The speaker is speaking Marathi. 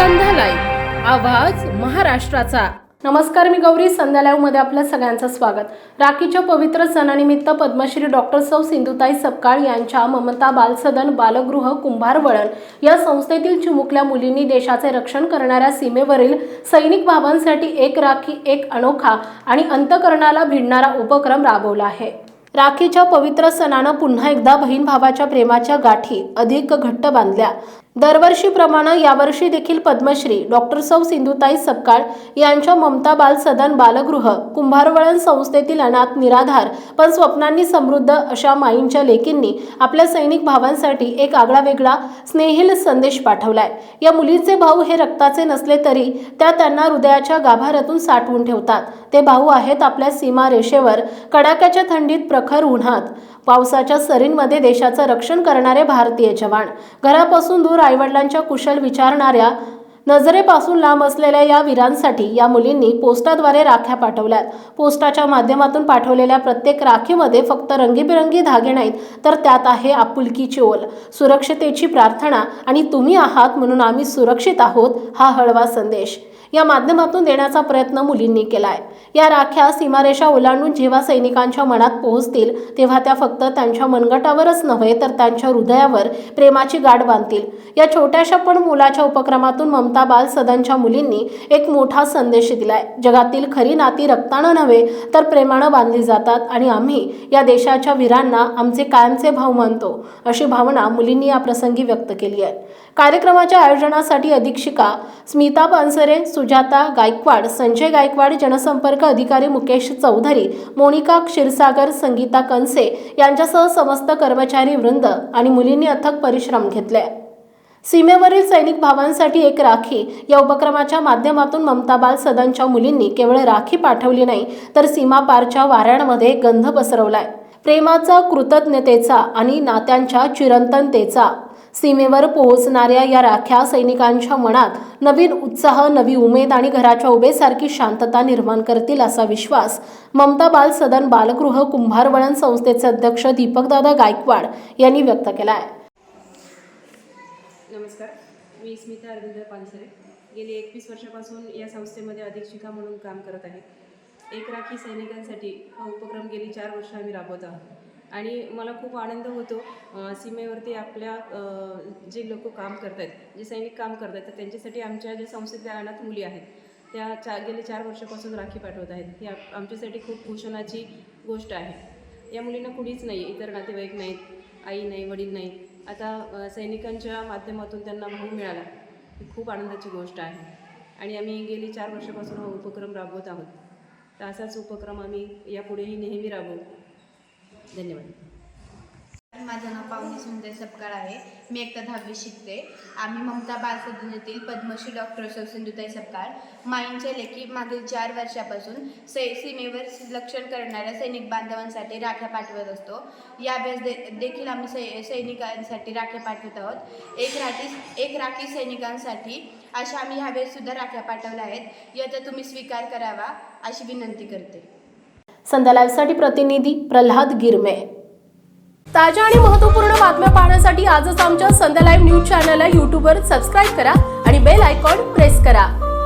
संध्यालय आवाज महाराष्ट्राचा. नमस्कार मी गौरी. संध्या आपल्या सगळ्यांचं स्वागत. राखीच्या पवित्र सणानिमित्त पद्मश्री डॉक्टर सौ सिंधुताई सपकाळ यांच्या ममता बालसदन बालगृह कुंभार वळण या संस्थेतील चिमुकल्या मुलींनी देशाचे रक्षण करणाऱ्या सीमेवरील सैनिक भावांसाठी एक राखी एक अनोखा आणि अंतकरणाला भिडणारा उपक्रम राबवला आहे. राखीच्या पवित्र सणानं पुन्हा एकदा बहीण भावाच्या प्रेमाच्या गाठी अधिक घट्ट बांधल्या. दरवर्षीप्रमाणे यावर्षी देखील पद्मश्री डॉक्टर सौ सिंधुताई सपकाळ यांच्या ममता बाल सदन बालगृह कुंभारवळण संस्थेतील अनाथ निराधार पण स्वप्नांनी समृद्ध अशा माईंच्या लेकींनी आपल्या सैनिक भावांसाठी एक आगळा वेगळा स्नेहिल संदेश पाठवलाय. या मुलीचे भाऊ हे रक्ताचे नसले तरी त्या त्यांना हृदयाच्या गाभाऱ्यातून साठवून ठेवतात. ते भाऊ आहेत आपल्या सीमा रेषेवर कडाक्याच्या थंडीत प्रखर उन्हात. पावसाच्या सरींमध्ये देशाचं रक्षण करणारे भारतीय जवान. घरापासून दूर आईवडिलांच्या कुशल विचारणाऱ्या नजरेपासून लांब असलेल्या या वीरांसाठी या मुलींनी पोस्टाद्वारे राख्या पाठवल्यात. पोस्टाच्या माध्यमातून पाठवलेल्या प्रत्येक राखीमध्ये फक्त रंगीबेरंगी धागे नाहीत तर त्यात आहे आपुलकीची ओल सुरक्षतेची प्रार्थना आणि तुम्ही आहात म्हणून आम्ही सुरक्षित आहोत हा हळवा संदेश. या माध्यमातून देण्याचा प्रयत्न मुलींनी केलाय. या राख्या सीमारेषा ओलांडून जेव्हा सैनिकांच्या मनात पोहोचतील तेव्हा त्या फक्त त्यांच्या मनगटावरच नव्हे तर त्यांच्या हृदयावर प्रेमाची गाठ बांधतील. या छोट्याशा पण मुलाच्या उपक्रमातून ममता बाल सदनच्या मुलींनी एक मोठा संदेश दिलाय. जगातील खरी नाती रक्तानं नव्हे तर प्रेमानं बांधली जातात आणि आम्ही या देशाच्या वीरांना आमचे कायमचे भाव मानतो अशी भावना मुलींनी या प्रसंगी व्यक्त केली आहे. कार्यक्रमाच्या आयोजनासाठी अधीक्षिका स्मिता पानसरे सुजाता गायकवाड संजय गायकवाड जनसंपर्क अधिकारी मुकेश चौधरी मोनिका क्षीरसागर संगीता कनसे यांच्यासह समस्त कर्मचारी वृंद आणि मुलींनी अथक परिश्रम घेतले. सीमेवरील सैनिक भावांसाठी एक राखी या उपक्रमाच्या माध्यमातून ममता बाल सदनच्या मुलींनी केवळ राखी पाठवली नाही तर सीमापारच्या वाऱ्यांमध्ये गंध पसरवलाय. प्रेमाचा कृतज्ञतेचा आणि नात्यांच्या चिरंतनतेचा सीमेवर पोहोचणाऱ्या या राख्या सैनिकांच्या मनात नवीन उत्साह नवी उमेद आणि घराच्या उभेसारखी शांतता निर्माण करतील असा विश्वास ममता बाल सदन बालगृह कुंभारवळण संस्थेचे अध्यक्ष दीपकदादा गायकवाड यांनी व्यक्त केला आहे नमस्कार. मी स्मिता अरविंद पानसरे. गेली एकवीस वर्षापासून या संस्थेमध्ये अधीक्षिका म्हणून काम करत आहे. एक राखी सैनिकांसाठी हा उपक्रम गेली चार वर्ष आम्ही राबवत आहोत. आणि मला खूप आनंद होतो सीमेवरती आपल्या जे लोक काम करत आहेत जे सैनिक काम करत आहेत तर त्यांच्यासाठी आमच्या ज्या संस्थेतल्या अनाथ मुली आहेत त्या चा गेले चार वर्षापासून राखी पाठवत आहेत. ही आमच्यासाठी खूप भूषणाची गोष्ट आहे. या मुलींना कुणीच नाही इतर नातेवाईक नाहीत आई नाही वडील नाही आता सैनिकांच्या माध्यमातून त्यांना भाऊ मिळाला ही खूप आनंदाची गोष्ट आहे. आणि आम्ही गेली चार वर्षापासून हा उपक्रम राबवत आहोत. तर असाच उपक्रम आम्ही यापुढेही नेहमी राबवू. धन्यवाद. माझं नाव पावनी सुंदर सपकाळ आहे. मी एकदा दहावी शिकते. आम्ही ममता बालसदन येथील पद्मश्री डॉक्टर सिंधुताई सपकाळ. माईंच्या लेखी मागील चार वर्षापासून सै सीमेवर लक्षण करणाऱ्या सैनिक बांधवांसाठी राख्या पाठवत असतो. यावेळेस दे देखील आम्ही सै सैनिकांसाठी राख्या पाठवत आहोत. एक राखी एक राखी सैनिकांसाठी अशा आम्ही ह्यावेळेस सुद्धा राख्या पाठवल्या आहेत. याचा तुम्ही स्वीकार करावा अशी विनंती करते. संध्या लाईव्हसाठी प्रतिनिधी प्रल्हाद गिरमे. ताज्या आणि महत्त्वपूर्ण बातम्या पाहण्यासाठी आजच आमच्या संध्या लाईव्ह न्यूज चॅनलला यूट्यूबवर सबस्क्राईब करा आणि बेल आयकॉन प्रेस करा.